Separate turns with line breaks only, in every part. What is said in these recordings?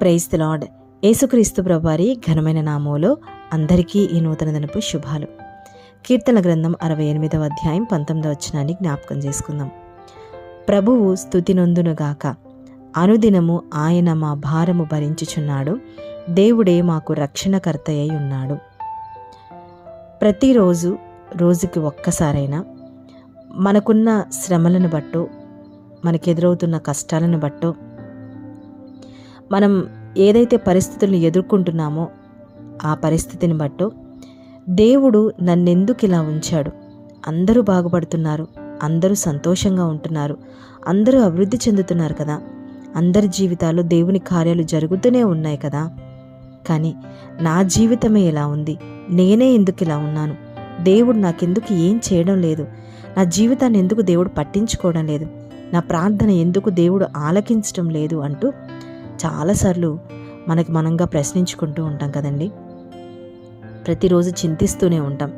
Praise the lord యేసుక్రీస్తు ప్రభువారి ఘనమైన నామంలో అందరికీ ఈ నూతన దినపు శుభాలు. కీర్తన గ్రంథం అరవై ఎనిమిదవ అధ్యాయం పంతొమ్మిదవ వచనాన్ని జ్ఞాపకం చేసుకుందాం. ప్రభువు స్థుతి నొందునుగాక అనుదినము ఆయన మా భారము భరించుచున్నాడు. దేవుడే మాకు రక్షణకర్త అయి ఉన్నాడు. ప్రతిరోజు రోజుకి ఒక్కసారైనా మనకున్న శ్రమలను బట్టో మనకెదురవుతున్న కష్టాలను బట్టో మనం ఏదైతే పరిస్థితులను ఎదుర్కొంటున్నామో ఆ పరిస్థితిని బట్టు దేవుడు నన్నెందుకు ఇలా ఉంచాడు? అందరూ బాగుపడుతున్నారు అందరూ సంతోషంగా ఉంటున్నారు అందరూ అభివృద్ధి చెందుతున్నారు కదా? అందరి జీవితాల్లో దేవుని కార్యాలు జరుగుతూనే ఉన్నాయి కదా? కానీ నా జీవితమే ఇలా ఉంది నేనే ఎందుకు ఇలా ఉన్నాను? దేవుడు నాకెందుకు ఏం చేయడం లేదు? నా జీవితాన్ని ఎందుకు దేవుడు పట్టించుకోవడం లేదు? నా ప్రార్థన ఎందుకు దేవుడు ఆలకించడం లేదు? అంటూ చాలాసార్లు మనకు మనంగా ప్రశ్నించుకుంటూ ఉంటాం కదండి. ప్రతిరోజు చింతిస్తూనే ఉంటాం.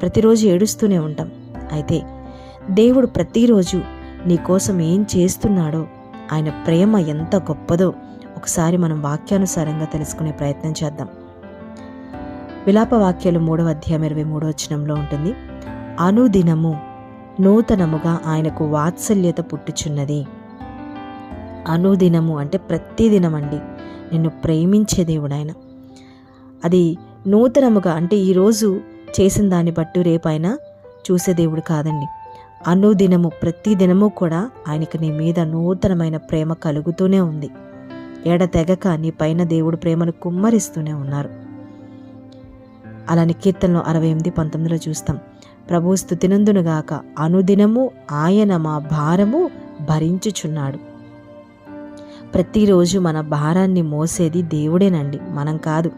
ప్రతిరోజు ఏడుస్తూనే ఉంటాం. అయితే దేవుడు ప్రతిరోజు నీ కోసం ఏం చేస్తున్నాడో ఆయన ప్రేమ ఎంత గొప్పదో ఒకసారి మనం వాక్యానుసారంగా తెలుసుకునే ప్రయత్నం చేద్దాం. విలాప వాక్యాలు మూడవ అధ్యాయం ఇరవై మూడవ వచనంలో ఉంటుంది. అనుదినము నూతనముగా ఆయనకు వాత్సల్యత పుట్టుచున్నది. అనుదినము అంటే ప్రతిదినం అండి నిన్ను ప్రేమించే దేవుడు ఆయన అది నూతనముగా అంటే ఈరోజు చేసిన దాన్ని బట్టి రేపైనా చూసే దేవుడు కాదండి. అనుదినము ప్రతి దినము కూడా ఆయనకి నీ మీద నూతనమైన ప్రేమ కలుగుతూనే ఉంది. ఎడతెగక నీ పైన దేవుడు ప్రేమను కుమ్మరిస్తూనే ఉన్నారు. అలాని కీర్తనలో అరవై ఎనిమిది పంతొమ్మిదిలో చూస్తాం. ప్రభు స్థుతినందునుగాక అనుదినము ఆయన మా భారము భరించుచున్నాడు. ప్రతిరోజు మన భారాన్ని మోసేది దేవుడేనండి. మనం కాదు.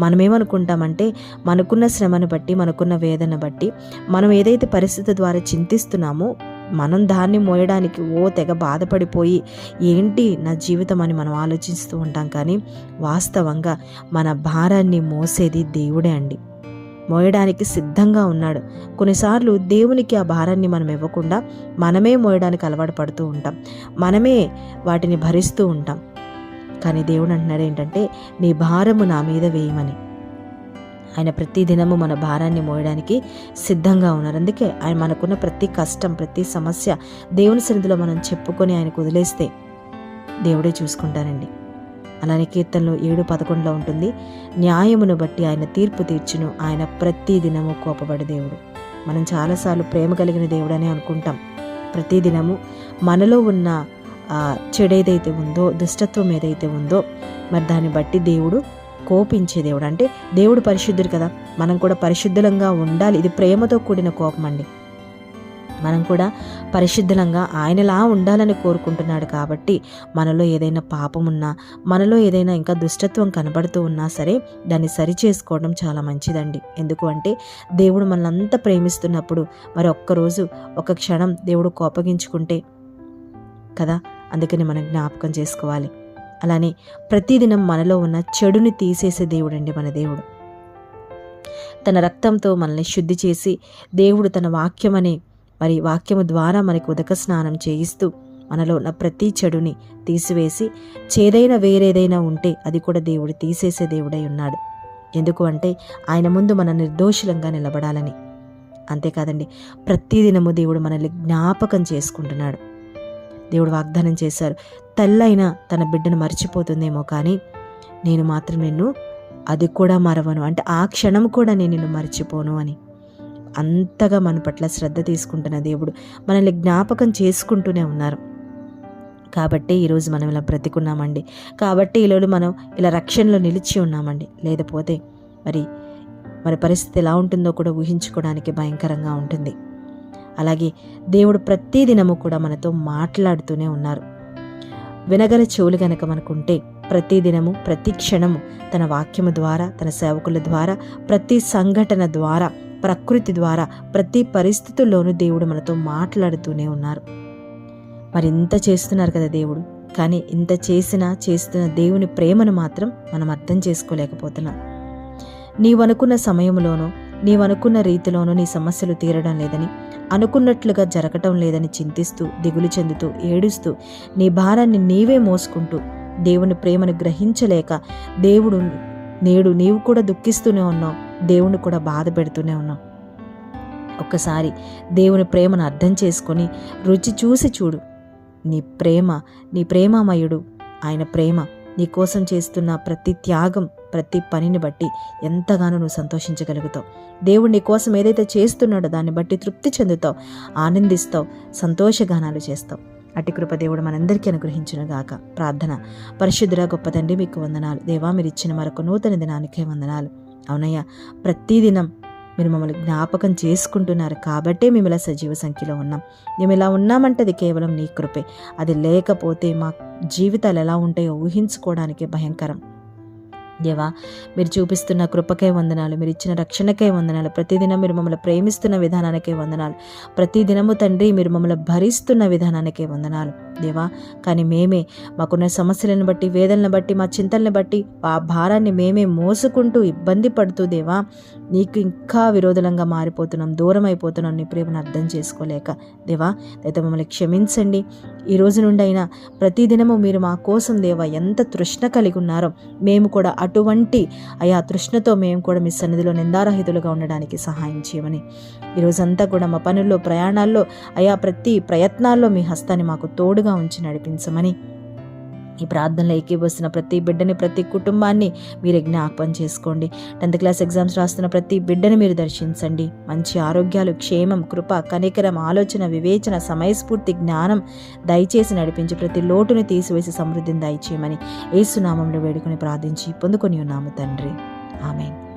మనమేమనుకుంటామంటే మనకున్న శ్రమను బట్టి మనకున్న వేదన బట్టి మనం ఏదైతే పరిస్థితి ద్వారా చింతిస్తున్నామో మనం దాన్ని మోయడానికి ఓ తెగ బాధపడిపోయి ఏంటి నా జీవితం అని మనం ఆలోచిస్తూ ఉంటాం కానీ వాస్తవంగా మన భారాన్ని మోసేది దేవుడే అండి. మోయడానికి సిద్ధంగా ఉన్నాడు. కొన్నిసార్లు దేవునికి ఆ భారాన్ని మనం ఇవ్వకుండా మనమే మోయడానికి అలవాటు పడుతూ ఉంటాం. మనమే వాటిని భరిస్తూ ఉంటాం. కానీ దేవుడు అంటున్నాడు ఏంటంటే నీ భారము నా మీద వేయమని. ఆయన ప్రతి దినము మన భారాన్ని మోయడానికి సిద్ధంగా ఉన్నారు. అందుకే ఆయన మనకున్న ప్రతి కష్టం ప్రతి సమస్య దేవుని సన్నిధిలో మనం చెప్పుకొని ఆయనకు వదిలేస్తే దేవుడే చూసుకుంటారండి. అలానే కీర్తనలు ఏడు పదకొండులో ఉంటుంది న్యాయమును బట్టి ఆయన తీర్పు తీర్చును ఆయన ప్రతి దినము కోపబడి దేవుడు. మనం చాలాసార్లు ప్రేమ కలిగిన దేవుడని అనుకుంటాం. ప్రతి దినము మనలో ఉన్న చెడేదైతే చెడు ఏదైతే ఉందో దుష్టత్వం ఏదైతే ఉందో మరి దాన్ని బట్టి దేవుడు కోపించే దేవుడు. అంటే దేవుడు పరిశుద్ధుడు కదా మనం కూడా పరిశుద్ధులంగా ఉండాలి. ఇది ప్రేమతో కూడిన కోపం అండి. మనం కూడా పరిశుద్ధంగా ఆయనలా ఉండాలని కోరుకుంటున్నాడు కాబట్టి మనలో ఏదైనా పాపం ఉన్నా మనలో ఏదైనా ఇంకా దుష్టత్వం కనబడుతూ ఉన్నా సరే దాన్ని సరి చేసుకోవడం చాలా మంచిదండి. ఎందుకు అంటే దేవుడు మనల్ని అంత ప్రేమిస్తున్నప్పుడు మరి ఒక్కరోజు ఒక క్షణం దేవుడు కోపగించుకుంటే కదా అందుకని మనం జ్ఞాపకం చేసుకోవాలి. అలానే ప్రతిదినం మనలో ఉన్న చెడుని తీసేసే దేవుడండి మన దేవుడు. తన రక్తంతో మనల్ని శుద్ధి చేసి దేవుడు తన వాక్యమనే మరి వాక్యము ద్వారా మనకు ఉదక స్నానం చేయిస్తూ మనలో ఉన్న ప్రతి చెడుని తీసివేసి చేదైన వేరేదైనా ఉంటే అది కూడా దేవుడు తీసేసే దేవుడై ఉన్నాడు. ఎందుకు అంటే ఆయన ముందు మన నిర్దోషులంగా నిలబడాలని. అంతేకాదండి ప్రతిదినము దేవుడు మనల్ని జ్ఞాపకం చేసుకుంటున్నాడు. దేవుడు వాగ్దానం చేశారు తల్లైనా తన బిడ్డను మర్చిపోతుందేమో కానీ నేను మాత్రం నిన్ను అది కూడా మరవను. అంటే ఆ క్షణం కూడా నేను నిన్ను మర్చిపోను అని. అంతగా మన పట్ల శ్రద్ధ తీసుకుంటున్న దేవుడు మనల్ని జ్ఞాపకం చేసుకుంటూనే ఉన్నారు. కాబట్టి ఈరోజు మనం ఇలా బ్రతికున్నామండి. కాబట్టి ఈరోజు మనం ఇలా రక్షణలో నిలిచి ఉన్నామండి. లేకపోతే మరి మరి పరిస్థితి ఎలా ఉంటుందో కూడా ఊహించుకోవడానికి భయంకరంగా ఉంటుంది. అలాగే దేవుడు ప్రతి దినము కూడా మనతో మాట్లాడుతూనే ఉన్నారు. వినగల చెవులు గనక మనకుంటే ప్రతి దినము ప్రతి క్షణము తన వాక్యము ద్వారా తన సేవకుల ద్వారా ప్రతి సంఘటన ద్వారా ప్రకృతి ద్వారా ప్రతి పరిస్థితుల్లోనూ దేవుడు మనతో మాట్లాడుతూనే ఉన్నారు. మరి ఇంత చేస్తున్నారు కదా దేవుడు? కానీ ఇంత చేసినా చేస్తున్న దేవుని ప్రేమను మాత్రం మనం అర్థం చేసుకోలేకపోతున్నాం. నీవనుకున్న సమయంలోనూ నీవనుకున్న రీతిలోనూ నీ సమస్యలు తీరడం లేదని అనుకున్నట్లుగా జరగటం లేదని చింతిస్తూ దిగులు చెందుతూ ఏడుస్తూ నీ భారాన్ని నీవే మోసుకుంటూ దేవుని ప్రేమను గ్రహించలేక దేవుడు నేడు నీవు కూడా దుఃఖిస్తూనే ఉన్నావు. దేవుని కూడా బాధ పెడుతూనే ఉన్నావు. ఒక్కసారి దేవుని ప్రేమను అర్థం చేసుకొని రుచి చూసి చూడు. నీ ప్రేమ నీ ప్రేమామయుడు ఆయన ప్రేమ నీ కోసం చేస్తున్న ప్రతి త్యాగం ప్రతి పనిని బట్టి ఎంతగానో నువ్వు సంతోషించగలుగుతావు. దేవుడు నీ కోసం ఏదైతే చేస్తున్నాడో దాన్ని బట్టి తృప్తి చెందుతావు ఆనందిస్తావు సంతోషగానాలు చేస్తావు. అట్టి కృపదేవుడు మనందరికీ అనుగ్రహించిన గాక ప్రార్థన. పరిశుద్ధుల గొప్ప తండ్రి మీకు వందనాలు. దేవా మీరు ఇచ్చిన మరొక నూతన దినానికే వందనాలు. అవునయ్యా ప్రతిదినం మీరు మమ్మల్ని జ్ఞాపకం చేసుకుంటున్నారు కాబట్టే మేము ఇలా సజీవ సంఖ్యలో ఉన్నాం. మేము ఇలా ఉన్నామంటే అది కేవలం నీ కృపే. అది లేకపోతే మా జీవితాలు ఎలా ఉంటాయో ఊహించుకోవడానికే భయంకరం. దేవా మీరు చూపిస్తున్న కృపకే వందనాలు మీరు ఇచ్చిన రక్షణకే వందనాలు. ప్రతిదినం మీరు మమ్మల్ని ప్రేమిస్తున్న విధానానికే వందనాలు. ప్రతిదినము తండ్రి మీరు మమ్మల్ని భరిస్తున్న విధానానికే వందనాలు. దేవా కానీ మేమే మాకున్న సమస్యలను బట్టి వేదనలను బట్టి మా చింతలను బట్టి ఆ భారాన్ని మేమే మోసుకుంటూ ఇబ్బంది పడుతూ దేవా నీకు ఇంకా విరోధంగా మారిపోతున్నాం దూరం అయిపోతున్నాం నీ ప్రేమను అర్థం చేసుకోలేక. దేవా అయితే మమ్మల్ని క్షమించండి. ఈ రోజు నుండి అయినా ప్రతిదినము మీరు మా కోసం దేవా ఎంత తృష్ణ కలిగి ఉన్నారో మేము కూడా అటువంటి అయా తృష్ణతో మేము కూడా మీ సన్నిధిలో నిందారహితులుగా ఉండడానికి సహాయం చేయమని. ఈరోజంతా కూడా మా పనుల్లో ప్రయాణాల్లో అయా ప్రతి ప్రయత్నాల్లో మీ హస్తాన్ని మాకు తోడుగా ఉంచి నడిపించమని ఈ ప్రార్థనలో ఏకీవస్తున్న ప్రతి బిడ్డని ప్రతి కుటుంబాన్ని మీరు జ్ఞాపం చేసుకోండి. టెన్త్ క్లాస్ ఎగ్జామ్స్ రాస్తున్న ప్రతి బిడ్డని మీరు దర్శించండి. మంచి ఆరోగ్యాలు క్షేమం కృప కనికరం ఆలోచన వివేచన సమయస్ఫూర్తి జ్ఞానం దయచేసి నడిపించి ప్రతి లోటుని తీసివేసి సమృద్ధిని దయచేయమని ఏసునామంలో వేడుకొని ప్రార్థించి పొందుకొని ఉన్నాము తండ్రి. ఆమెన్.